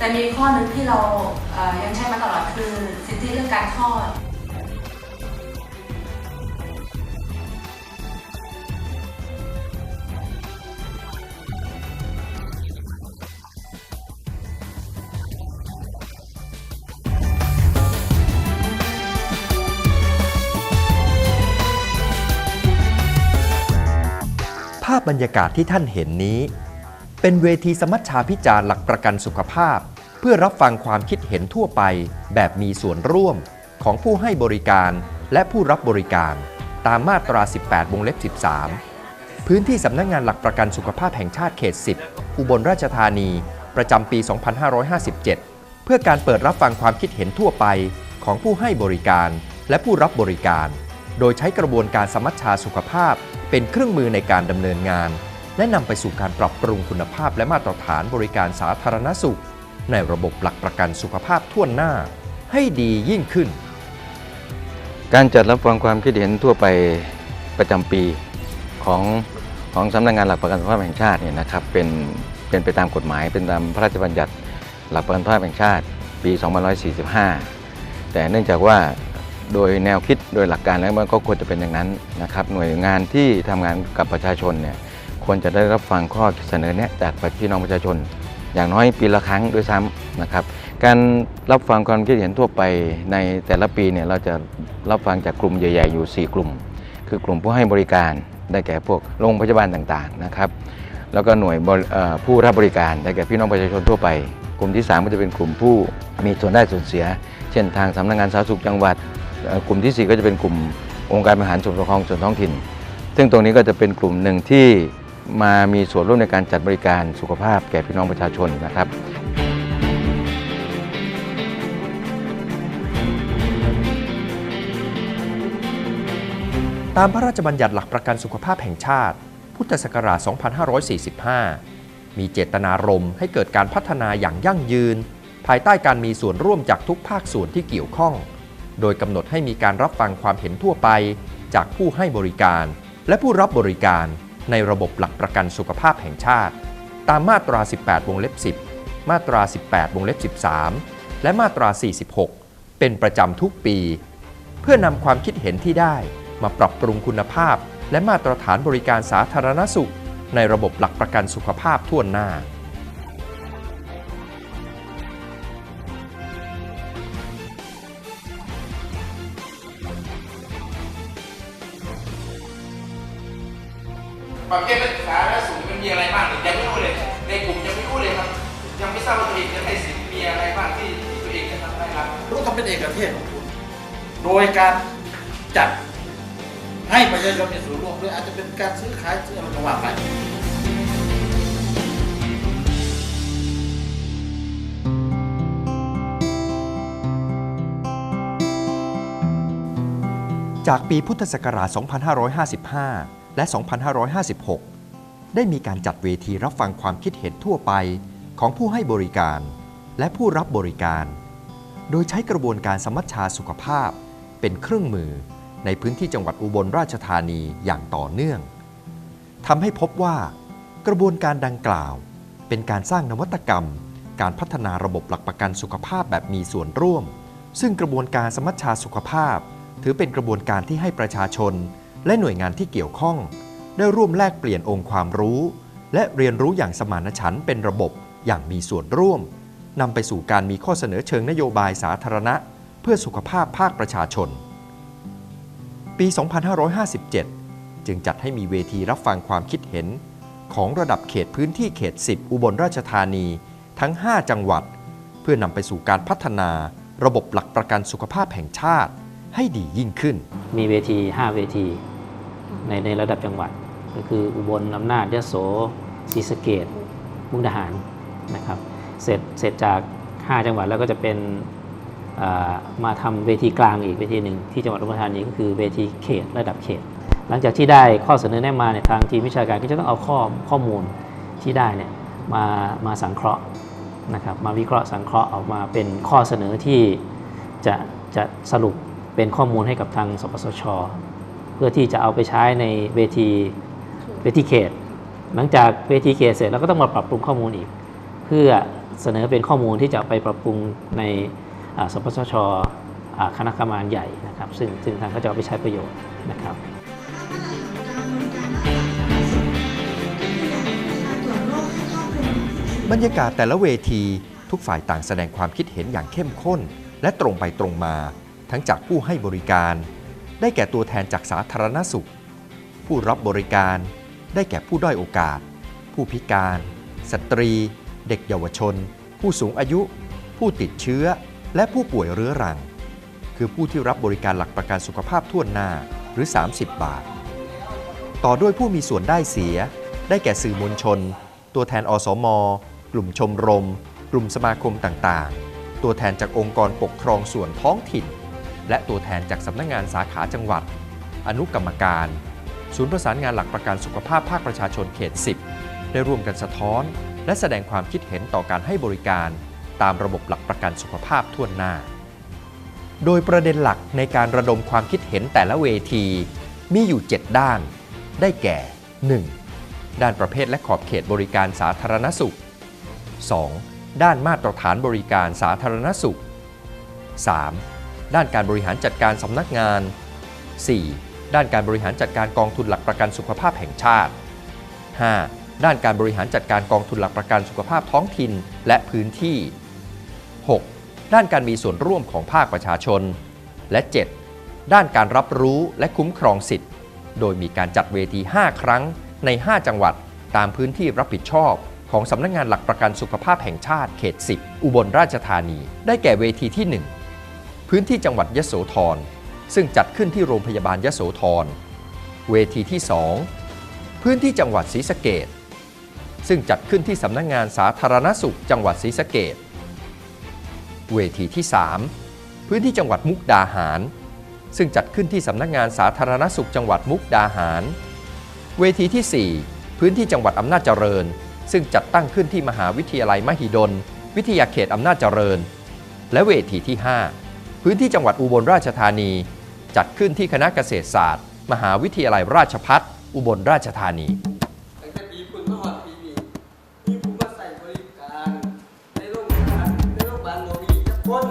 แต่มีข้อหนึ่งที่เรายังใช้มาตลอดคือสิทธิเรื่องการคลอดภาพบรรยากาศที่ท่านเห็นนี้ เป็นเวทีสมัชชาพิจารณ์หลักประกันสุขภาพ เพื่อรับฟังความคิดเห็นทั่วไป แบบมีส่วนร่วมของผู้ให้บริการและผู้รับบริการ ตามมาตรา 18 วงเล็บ 13 พื้นที่สำนักงงานหลักประกันสุขภาพแห่งชาติเขต 10 อุบลราชธานี ประจำปี 2557 เพื่อการเปิดรับฟังความคิดเห็นทั่วไปของผู้ให้บริการและผู้รับบริการ โดยใช้กระบวนการสมัชชาสุขภาพเป็นเครื่องมือในการดำเนินงาน และนำไปสู่การปรับปรุงคุณภาพและมาตรฐานบริการสาธารณสุข ในระบบหลักประกันสุขภาพทั่วหน้า ให้ดียิ่งขึ้น การจัดรับฟังความคิดเห็นทั่วไปประจำปีของของสำนักงานหลักประกันสุขภาพแห่งชาติเนี่ยนะครับเป็นเป็นไปตามกฎหมาย เป็นตามพระราชบัญญัติหลักประกันสุขภาพแห่งชาติ ปี2545 แต่เนื่องจากว่าโดยแนวคิดโดยหลักการแล้วมันก็ควรจะเป็นอย่างนั้นนะครับหน่วยงานที่ทำงานกับประชาชนเนี่ย ควรจะได้รับฟังข้อเสนอแนะจากพี่น้องประชาชน อย่างน้อยปีละครั้งด้วยซ้ำนะครับ การรับฟังความคิดเห็นทั่วไปในแต่ละปีเนี่ยเราจะรับฟังจากกลุ่มใหญ่ ๆ อยู่ 4 กลุ่ม คือกลุ่มผู้ให้บริการได้แก่พวกโรงพยาบาลต่างๆนะครับแล้วก็หน่วยผู้รับบริการได้แก่พี่น้องประชาชนทั่วไป กลุ่มที่ 3 ก็จะเป็นกลุ่มผู้มีส่วนได้ส่วนเสีย เช่นทางสำนักงานสาธารณสุขจังหวัด กลุ่มทีสี่ 4 ก็จะเป็นกลุ่มองค์การบริหารส่วนปกครองส่วนท้องถิ่น ซึ่งตรงนี้ก็จะเป็นกลุ่มหนึ่งที่ มามีส่วนร่วมในการจัดบริการสุขภาพแก่พี่น้องประชาชนนะครับตามพระราชบัญญัติหลักประกันสุขภาพแห่งชาติ พุทธศักราช 2545 มีเจตนารมณ์ให้เกิดการพัฒนาอย่างยั่งยืน ภายใต้การมีส่วนร่วมจากทุกภาคส่วนที่เกี่ยวข้อง โดยกำหนดให้มีการรับฟังความเห็นทั่วไป จากผู้ให้บริการ และผู้รับบริการ ในระบบหลักประกันสุขภาพแห่งชาติ ตามมาตรา 18 วงเล็บ 10 มาตรา 18 วงเล็บ 13 และมาตรา 46 เป็นประจำทุกปี เพื่อนำความคิดเห็นที่ได้มาปรับปรุงคุณภาพ และมาตรฐานบริการสาธารณสุข ในระบบหลักประกันสุขภาพทั่วหน้า ประเภทนักศึกษาและสูงมันมีอะไรบ้างเนี่ยยังไม่รู้เลย ในกลุ่มยังไม่รู้เลยครับ ยังไม่ทราบว่าตัวเองจะได้สิทธิ์มีอะไรบ้างที่ที่ตัวเองจะทำได้รับรู้ทำเป็นเอกเทศของคุณโดยการจัดให้ประชาชนมีส่วนร่วมด้วยอาจจะเป็นการซื้อขายซื้ออะไรก็ว่าไปจากปีพุทธศักราช 2555 และ 2556 ได้มีการจัดเวทีรับฟังความคิดเห็นทั่วไปของผู้ให้บริการ และผู้รับบริการ โดยใช้กระบวนการสมัชชาสุขภาพ เป็นเครื่องมือในพื้นที่จังหวัดอุบลราชธานีอย่างต่อเนื่องทำให้พบว่ากระบวนการดังกล่าว เป็นการสร้างนวัตกรรม การพัฒนาระบบหลักประกันสุขภาพแบบมีส่วนร่วม ซึ่งกระบวนการสมัชชาสุขภาพ ถือเป็นกระบวนการที่ให้ประชาชน และหน่วยงานที่เกี่ยวข้อง ได้ร่วมแลกเปลี่ยนองค์ความรู้ และเรียนรู้อย่างสมานฉันท์เป็นระบบอย่างมีส่วนร่วมนำไปสู่การมีข้อเสนอเชิงนโยบายสาธารณะ เพื่อสุขภาพภาคประชาชน ปี 2557 จึงจัดให้มีเวทีรับฟังความคิดเห็น ของระดับเขตพื้นที่เขต 10 อุบลราชธานีทั้ง 5 จังหวัด เพื่อนำไปสู่การพัฒนาระบบหลักประกันสุขภาพแห่งชาติให้ดียิ่งขึ้น มีเวที 5 เวที ในในระดับจังหวัด ก็คืออุบลอำนาจยโสศรีสะเกดมุกดาหารนะครับเสร็จเสร็จจาก 5 จังหวัดแล้วก็จะเป็นามาทำเวทีกลางอีกเวทีหนึ่งที่จังหวัดอุบลราชธานีก็คือเวทีเขตระดับเขต หลังจากที่ได้ข้อเสนอแนะมาเนี่ยทางทีมวิชาการก็จะต้องเอาข้อข้อมูลที่ได้เนี่ยมามาสังเคราะห์นะครับมาวิเคราะห์สังเคราะห์ออกมาเป็นข้อเสนอที่จะจะสรุปเป็นข้อมูลให้กับทางสปสช พื่อที่จะเอาไปใช้ในเวทีเวทีเขต หลังจากเวทีเขตเสร็จเราก็ต้องมาปรับปรุงข้อมูลอีก เพื่อเสนอเป็นข้อมูลที่จะไปปรับปรุงในสปสชคณะกรรมการใหญ่นะครับ ซึ่งซึ่งทางเขาจะเอาไปใช้ประโยชน์นะครับบรรยากาศแต่ละเวทีทุกฝ่ายต่างแสดงความคิดเห็นอย่างเข้มข้น และตรงไปตรงมา ทั้งจากผู้ให้บริการ ได้แก่ตัวแทนจากสาธารณสุข ผู้รับบริการ ได้แก่ผู้ด้อยโอกาส ผู้พิการ สตรี เด็กเยาวชน ผู้สูงอายุ ผู้ติดเชื้อ และผู้ป่วยเรื้อรัง คือผู้ที่รับบริการหลักประกันสุขภาพทั่วหน้าหรือ 30 บาท ต่อด้วยผู้มีส่วนได้เสีย ได้แก่สื่อมวลชน ตัวแทนอสม กลุ่มชมรม กลุ่มสมาคมต่างๆ ตัวแทนจากองค์กรปกครองส่วนท้องถิ่น และตัวแทนจากสำนักงานสาขาจังหวัด อนุกรรมการ ศูนย์ประสานงานหลักประกันสุขภาพภาคประชาชนเขต 10 ได้ร่วมกันสะท้อน และแสดงความคิดเห็นต่อการให้บริการ ตามระบบหลักประกันสุขภาพทั่วหน้า โดยประเด็นหลักในการระดมความคิดเห็นแต่ละเวที มีอยู่ 7 ด้าน ได้แก่ 1. ด้านประเภทและขอบเขตบริการสาธารณสุข 2. ด้านมาตรฐานบริการสาธารณสุข 3. ด้านการบริหารจัดการสำนักงาน 4. ด้านการบริหารจัดการกองทุนหลักประกันสุขภาพแห่งชาติ 5. ด้านการบริหารจัดการกองทุนหลักประกันสุขภาพท้องถิ่นและพื้นที่ 6. ด้านการมีส่วนร่วมของภาคประชาชน และ 7. ด้านการรับรู้และคุ้มครองสิทธิ์ โดยมีการจัดเวที 5 ครั้งใน 5 จังหวัด ตามพื้นที่รับผิดชอบของสำนักงานหลักประกันสุขภาพแห่งชาติเขต 10 อุบลราชธานี ได้แก่เวทีที่ 1 พื้นที่จังหวัดยโสธร ซึ่งจัดขึ้นที่โรงพยาบาลยโสธร เวทีที่ 2 พื้นที่จังหวัดศรีสะเกดซึ่งจัดขึ้นที่สำนักงานสาธารณสุขจังหวัดศรีสะเกดเวทีที่ 3 พื้นที่จังหวัดมุกดาหาร ซึ่งจัดขึ้นที่สำนักงานสาธารณสุขจังหวัดมุกดาหาร เวทีที่ 4 พื้นที่จังหวัดอำนาจเจริญ ซึ่งจัดตั้งขึ้นที่มหาวิทยาลัยมหิดล วิทยาเขตอำนาจเจริญ และเวทีที่ 5 พื้นที่จังหวัดอุบลราชธานี จัดขึ้นที่คณะเกษตรศาสตร์ มหาวิทยาลัยราชภัฏอุบลราชธานี ตั้งแต่ปีคุณมาหอดปีนี้มีผู้มาใส่บริการในโรงพยาบาลในโรงพยาบาลโนมีจะพ้น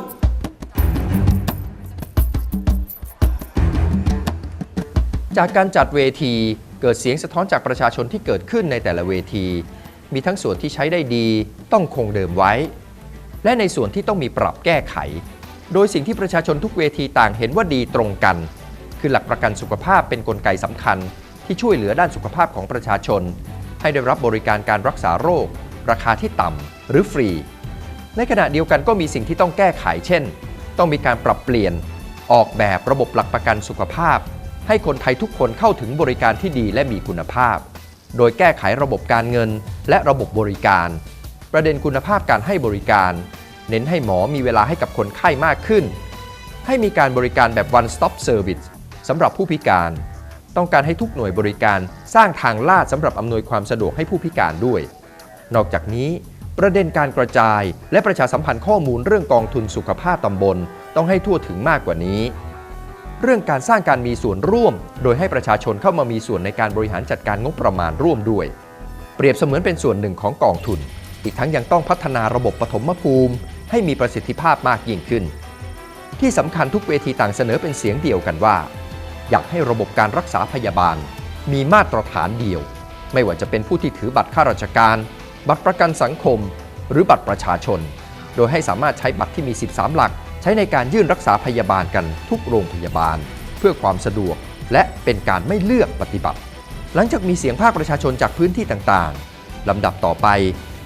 จากการจัดเวทีเกิดเสียงสะท้อนจากประชาชนที่เกิดขึ้นในแต่ละเวที มีทั้งส่วนที่ใช้ได้ดีต้องคงเดิมไว้ และในส่วนที่ต้องมีปรับแก้ไข โดยสิ่งที่ประชาชนทุกเวทีต่างเห็นว่าดีตรงกัน คือหลักประกันสุขภาพเป็นนกลไกสำคัญ ที่ช่วยเหลือด้านสุขภาพของประชาชน ให้ได้รับบริการการรักษาโรค ราคาที่ต่ำหรือฟรี ในขณะเดียวกันก็มีสิ่งที่ต้องแก้ไขเช่น ต้องมีการปรับเปลี่ยน ออกแบบระบบหลักประกันสุขภาพ ให้คนไทยทุกคนเข้าถึงบริการที่ดีและมีคุณภาพ โดยแก้ไขระบบการเงิน และระบบบริการ ประเด็นคุณภาพการให้บริการ เน้นให้หมอมีเวลาให้กับคนไข้มากขึ้น ให้มีการบริการแบบ one stop service สำหรับผู้พิการ ต้องการให้ทุกหน่วยบริการสร้างทางลาดสำหรับอำนวยความสะดวกให้ผู้พิการด้วย นอกจากนี้ประเด็นการกระจายและประชาสัมพันธ์ข้อมูลเรื่องกองทุนสุขภาพตำบล ต้องให้ทั่วถึงมากกว่านี้ เรื่องการสร้างการมีส่วนร่วม โดยให้ประชาชนเข้ามามีส่วนในการบริหารจัดการงบประมาณร่วมด้วย เปรียบเสมือนเป็นส่วนหนึ่งของกองทุน อีกทั้งยังต้องพัฒนาระบบปฐมภูมิ ให้มีประสิทธิภาพมากยิ่งขึ้น ที่สำคัญทุกเวทีต่างเสนอเป็นเสียงเดียวกันว่า อยากให้ระบบการรักษาพยาบาล มีมาตรฐานเดียว ไม่ว่าจะเป็นผู้ที่ถือบัตรข้าราชการ บัตรประกันสังคม หรือบัตรประชาชน โดยให้สามารถใช้บัตรที่มี 13 หลัก ใช้ในการยื่นรักษาพยาบาลกันทุกโรงพยาบาล เพื่อความสะดวก และเป็นการไม่เลือกปฏิบัติ หลังจากมีเสียงภาคประชาชนจากพื้นที่ต่างๆลำดับต่อไป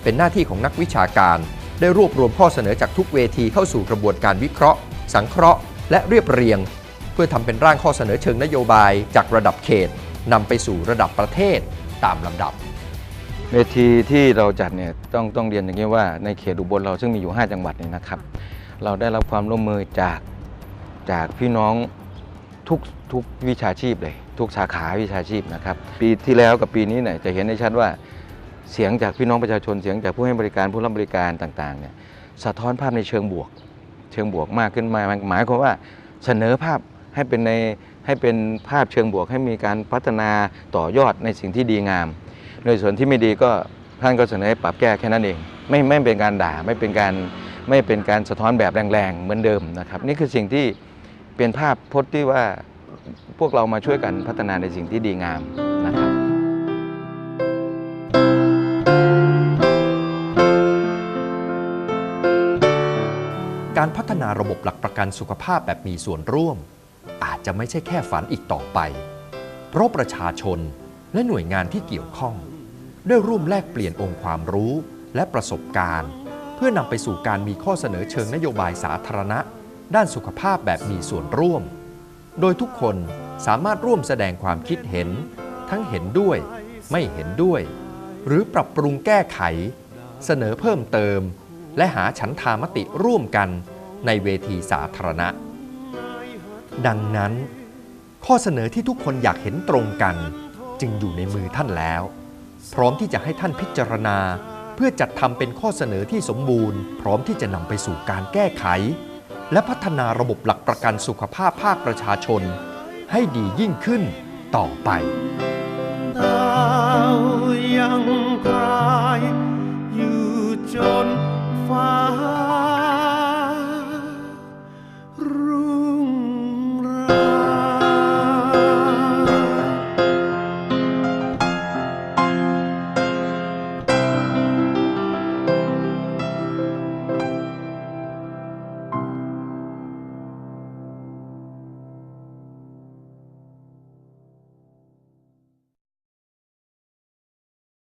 เป็นหน้าที่ของนักวิชาการ ได้รวบรวมข้อเสนอจากทุกเวทีเข้าสู่กระบวนการวิเคราะห์ สังเคราะห์ และเรียบเรียง เพื่อทำเป็นร่างข้อเสนอเชิงนโยบายจากระดับเขตนำไปสู่ระดับประเทศตามลำดับ เวทีที่เราจัดเนี่ยต้องต้องเรียนอย่างนี้ว่าในเขตอุบลเราซึ่งมีอยู่ 5 จังหวัดเนี่ยนะครับ เราได้รับความร่วมมือจากจากพี่น้องทุกทุกวิชาชีพเลย ทุกสาขาวิชาชีพนะครับ ปีที่แล้วกับปีนี้เนี่ยจะเห็นได้ชัดว่า เสียงจากพี่น้องประชาชนเสียงจากผู้ให้บริการผู้รับบริการต่างๆเนี่ยสะท้อนภาพในเชิงบวก เชิงบวกมากขึ้นมาหมายความว่าเสนอภาพให้เป็นในให้เป็นภาพเชิงบวกให้มีการพัฒนาต่อยอดในสิ่งที่ดีงาม ในส่วนที่ไม่ดีก็ท่านก็เสนอให้ปรับแก้แค่นั้นเองไม่ไม่เป็นการด่าไม่เป็นการไม่เป็นการสะท้อนแบบแรงๆเหมือนเดิมนะครับ นี่คือสิ่งที่เป็นภาพพจน์ที่ว่าพวกเรามาช่วยกันพัฒนาในสิ่งที่ดีงาม ฒนาระบบหลักประกันสุขภาพแบบมีส่วนร่วม อาจจะไม่ใช่แค่ฝันอีกต่อไป เพราะประชาชนและหน่วยงานที่เกี่ยวข้อง ได้ร่วมแลกเปลี่ยนองค์ความรู้และประสบการณ์ เพื่อนำไปสู่การมีข้อเสนอเชิงนโยบายสาธารณะ ด้านสุขภาพแบบมีส่วนร่วม โดยทุกคนสามารถร่วมแสดงความคิดเห็น ทั้งเห็นด้วย ไม่เห็นด้วย หรือปรับปรุงแก้ไข เสนอเพิ่มเติม และหาฉันทามติร่วมกัน ในเวทีสาธารณะ ดังนั้นข้อเสนอที่ทุกคนอยากเห็นตรงกัน จึงอยู่ในมือท่านแล้ว พร้อมที่จะให้ท่านพิจารณา เพื่อจัดทำเป็นข้อเสนอที่สมบูรณ์ พร้อมที่จะนำไปสู่การแก้ไข และพัฒนาระบบหลักประกันสุขภาพภาคประชาชน ให้ดียิ่งขึ้นต่อไปยังอยู่จนฟ้า